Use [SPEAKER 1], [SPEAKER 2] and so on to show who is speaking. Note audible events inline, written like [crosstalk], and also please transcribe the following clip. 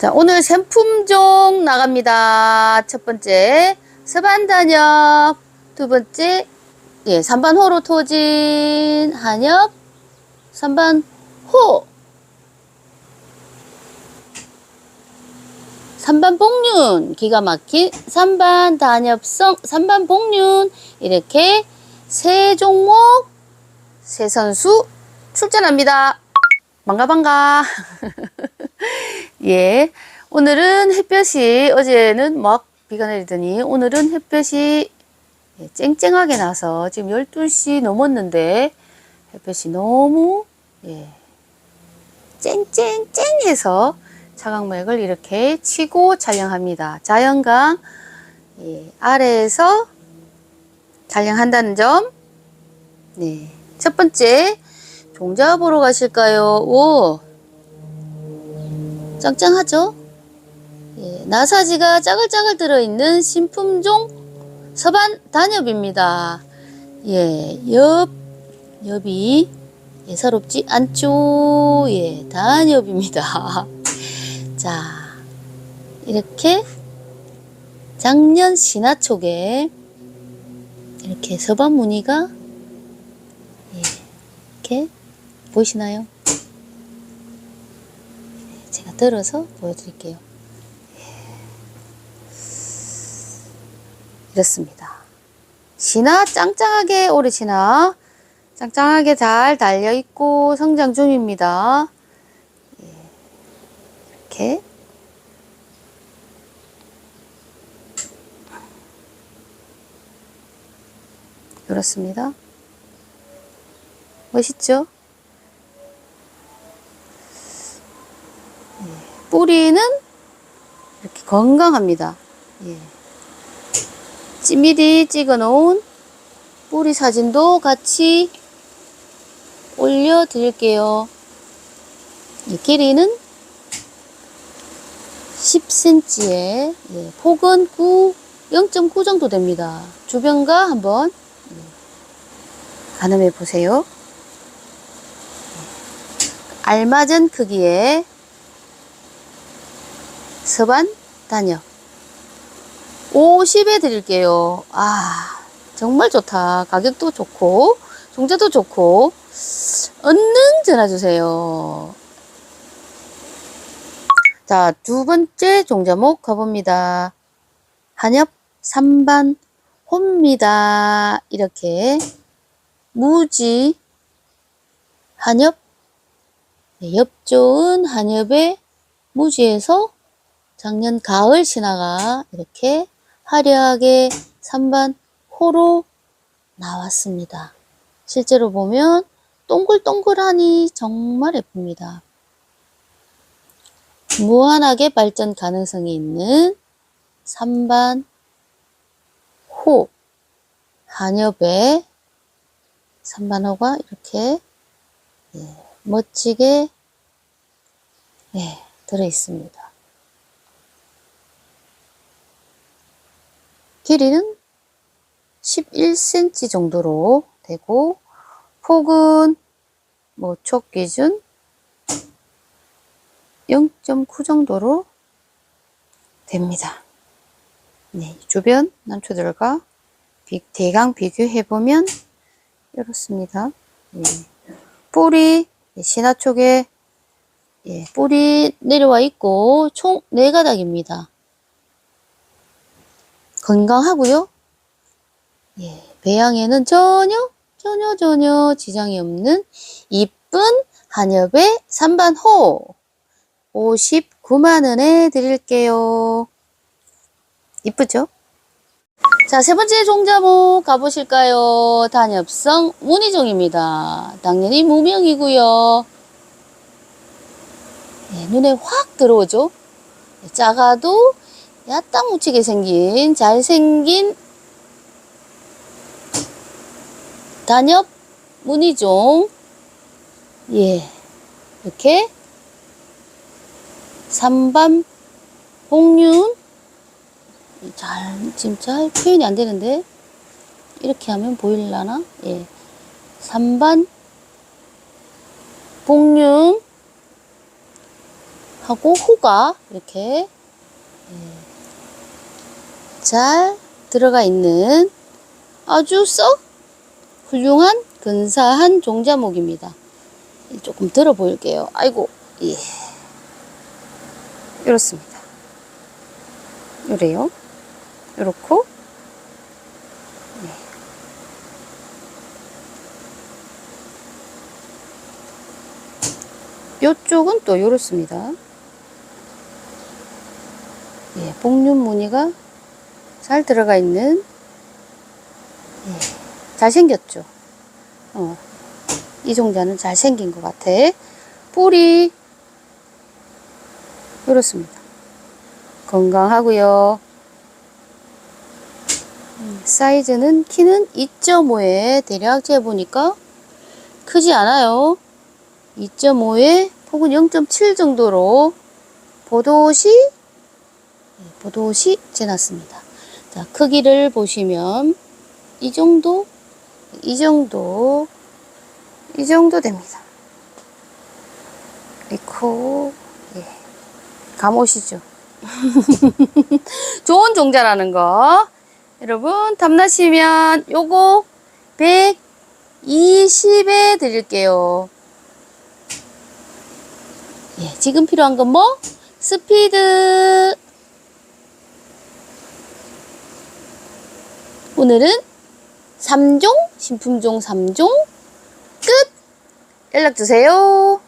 [SPEAKER 1] 자, 오늘 생품종 나갑니다. 첫 번째, 서반단엽. 두 번째, 예, 3반 호로 토진, 한엽. 3반 호. 3반 복륜. 기가 막힌 3반 단엽성, 3반 복륜. 이렇게 세 종목, 세 선수 출전합니다. 반가, 반가. [laughs] 예. 오늘은 햇볕이, 어제는 막 비가 내리더니, 오늘은 햇볕이 예, 쨍쨍하게 나서 지금 12시 넘었는데, 햇볕이 너무, 예, 쨍쨍쨍해서 차광맥을 이렇게 치고 촬영합니다. 자연강, 예, 아래에서 촬영한다는 점, 네. 첫 번째, 종자 보러 가실까요? 오, 짱짱하죠? 예, 나사지가 짜글짜글 들어있는 신품종 서반 단엽입니다. 예, 엽, 엽이 예사롭지 않죠? 예, 단엽입니다. [laughs] 자, 이렇게 작년 신화촉에 이렇게 서반 무늬가 예, 이렇게 보이시나요? 제가 들어서 보여드릴게요. 예. 이렇습니다. 신화 짱짱하게 오래 신화 짱짱하게 잘 달려 있고 성장 중입니다. 예. 이렇게 그렇습니다. 멋있죠? 뿌리는 이렇게 건강합니다. 예. 찌미리 찍어 놓은 뿌리 사진도 같이 올려 드릴게요. 이 길이는 10cm에 예, 폭은 9, 0.9 정도 됩니다. 주변과 한번 예, 가늠해 보세요. 예. 알맞은 크기의 서반 단역 50에 드릴게요. 아 정말 좋다. 가격도 좋고 종자도 좋고 얼른 전화 주세요. 자, 두 번째 종자목 가봅니다. 한엽 3반 호입니다. 이렇게 무지 한엽 네, 엽 좋은 한엽의 무지에서 작년 가을 신화가 이렇게 화려하게 3반 호로 나왔습니다. 실제로 보면 동글동글하니 정말 예쁩니다. 무한하게 발전 가능성이 있는 3반 호 한엽의 3반 호가 이렇게 예, 멋지게 예, 들어 있습니다. 길이는 11cm 정도로 되고 폭은 뭐 촉 기준 0.9 정도로 됩니다. 네, 주변 난초들과 비, 대강 비교해 보면 이렇습니다. 예. 뿌리 예, 신화촉에 예, 뿌리 내려와 있고 총 4가닥입니다. 건강하고요. 예, 배양에는 전혀 전혀 전혀 지장이 없는 이쁜 한엽의 3반 호 59만 원에 드릴게요. 이쁘죠? 자, 세 번째 종자목 가보실까요? 단엽성 무늬종입니다. 당연히 무명이고요. 예, 눈에 확 들어오죠? 예, 작아도 묻히게 생긴 잘생긴 단엽 무늬종. 예 이렇게 삼반 복륜 잘 지금 잘 표현이 안 되는데 이렇게 하면 보일라나? 예. 삼반 복륜 하고 호가 이렇게. 예, 잘 들어가 있는 아주 썩 훌륭한 근사한 종자목입니다. 조금 들어 보일게요. 아이고, 예. 이렇습니다. 이래요. 이렇고, 네. 요쪽은 또 이렇습니다. 예, 복륜 무늬가 잘 들어가 있는, 예, 잘생겼죠? 어, 이 종자는 잘생긴 것 같아. 뿌리, 이렇습니다. 건강하고요. 음, 사이즈는 키는 2.5에 대략 재보니까 크지 않아요. 2.5에 폭은 0.7 정도로 보도시 네, 보도시 재놨습니다. 자 크기를 보시면 이 정도 이 정도 이 정도 됩니다. 이코 예. 감오시죠? [laughs] 좋은 종자라는 거. 여러분, 탐나시면 요거 120에 드릴게요. 예, 지금 필요한 건 뭐? 스피드. 오늘은 3종, 신품종 3종 끝! 연락주세요.